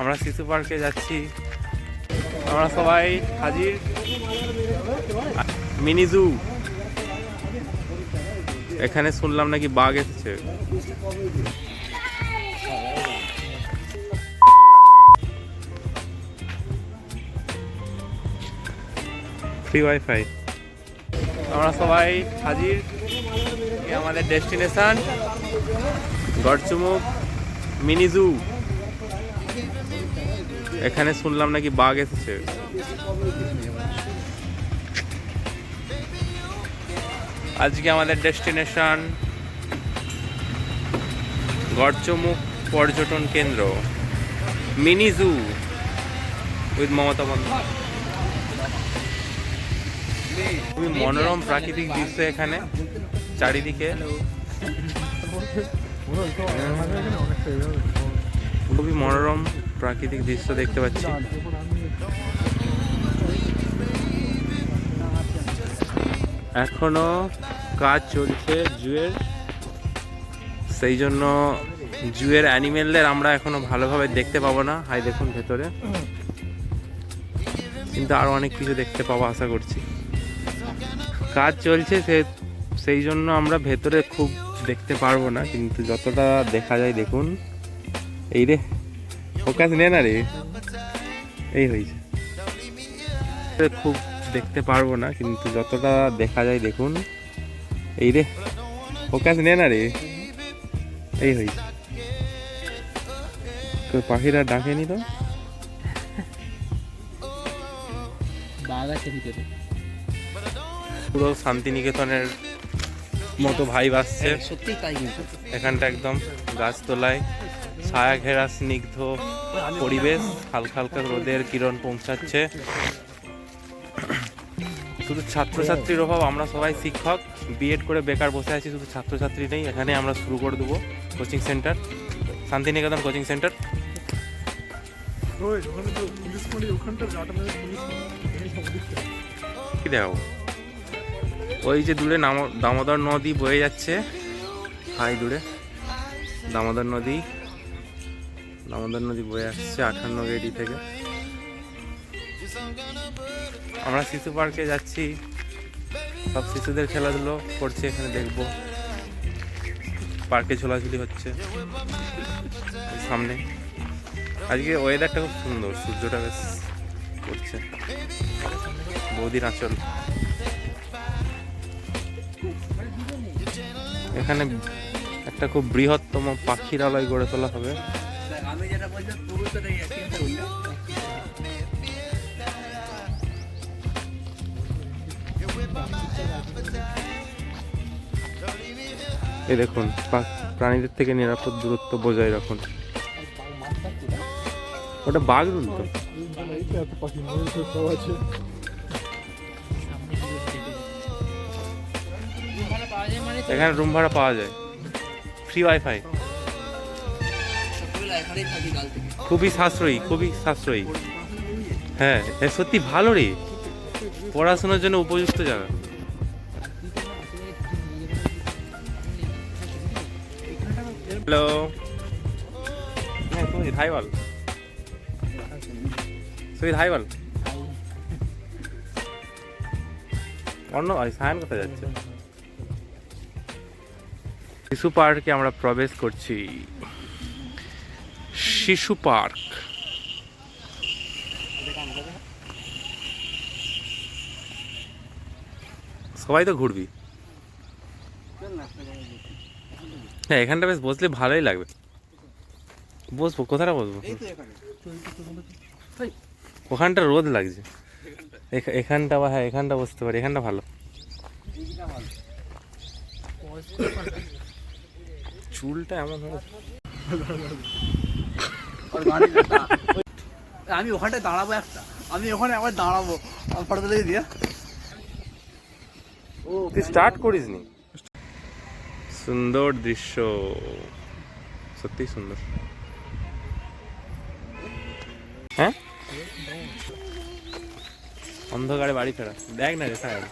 আমরা শিশু পার্কে যাচ্ছি। আমরা সবাই হাজির। Mini zoo. এখানে শুনলাম নাকি বাঘ এসেছে। ফ্রি ওয়াইফাই আমরা সবাই হাজির। আমাদের ডেস্টিনেশন। গড়চুমুক। Mini zoo. এখানে শুনলাম নাকি বাঘ এসেছে। আজকে আমাদের ডেস্টিনেশন গড়চমুখ পর্যটন কেন্দ্র, mini zoo with Mamata Bandyopadhyay. খুবই মনোরম প্রাকৃতিক দৃশ্য এখানে, চারিদিকে। খুবই মনোরম প্রাকৃতিক দৃশ্য দেখতে পাচ্ছি। এখনও কাজ চলছে জুয়ের। সেই জন্য জুয়ের অ্যানিমেলদের আমরা এখনও ভালোভাবে দেখতে পাবো না। হাই, দেখুন ভেতরে। কিন্তু আরও অনেক কিছু দেখতে পাবো, আশা করছি। কাজ চলছে সে, সেই জন্য আমরা ভেতরে খুব দেখতে পারব না, কিন্তু যতটা দেখা যায় দেখুন। এই রে ফোকাস নে না রে। এই হয়েছে। খুব দেখতে পারব না কিন্তু যতটা দেখা যায় দেখুন। এই রে ফোকাস নে না রে। এই হয়েছে। তো পাখিরা ডাকেনি তো? বাঘ আছে ভিতরে। পুরো শান্তিনিকেতনের মতো ভাই আসছে। সত্যি তাই কিন্তু। এখানটা একদম গাছতলায়। ছায়া ঘেরা স্নিগ্ধ পরিবেশ হালকা হালকা রোদের কিরণ পৌঁছাচ্ছে। শুধু ছাত্রছাত্রীর অভাব, আমরা সবাই শিক্ষক। বিএড করে বেকার বসে আছি, শুধু ছাত্রছাত্রী নেই। এখানে আমরা শুরু করে দেবো coaching centre. Santiniketan coaching centre. কি দেখো? ওই যে দূরে দামোদর নদী বয়ে যাচ্ছে। হাই দূরে। দামোদর নদী। দামোদর নদী বয়ে আসছে আঠান্ন গেডি থেকে। আমরা শিশু পার্কে যাচ্ছি। সব শিশুদের খেলাধুলো করছে, এখানে দেখব। পার্কে ছোলাছুলি হচ্ছে সামনে। আজকে ওয়েদারটা খুব সুন্দর, সূর্যটা বেশ করছে। বৌদির আঁচল। এখানে একটা খুব বৃহত্তম পাখিরালয় গড়ে তোলা হবে। এই দেখুন প্রাণীদের থেকে নিরাপদ দূরত্ব বজায় রাখুন। ওটা বাঘ রুল তো? এখানে রুম ভাড়া পাওয়া যায়। ফ্রি ওয়াইফাই খুবই সাশ্রয়ী খুবই সাশ্রয়ী। হ্যাঁ এ সত্যি ভালো রে। পড়াশোনার জন্য উপযুক্ত জায়গা। হ্যালো। হ্যাঁ হাই বল। সুমিত হাই বল। অন্য সায়ন কোথায় যাচ্ছে? শিশু পার্কে আমরা প্রবেশ করছি। শিশু পার্ক। সবাই তো ঘুরবি। হ্যাঁ এখানটা বেশ বসলে ভালোই লাগবে। বসবো কোথাটা বসবো? ওখানটা রোদ লাগছে। এখা- এখানটা বা হ্যাঁ এখানটা বসতে পারি এখানটা ভালো। চুলটা এমন যেটা। আমি ওখানটায় দাঁড়াবো একটা। আমি ওখানে আবার দাঁড়াবো। ফটো তুলে দিয়ে ও, তুই স্টার্ট করিস নি সুন্দর দৃশ্য। সত্যি সুন্দর। হ্যাঁ? অন্ধকারে বাড়ি ফেরা। দেখ না রে সাহেব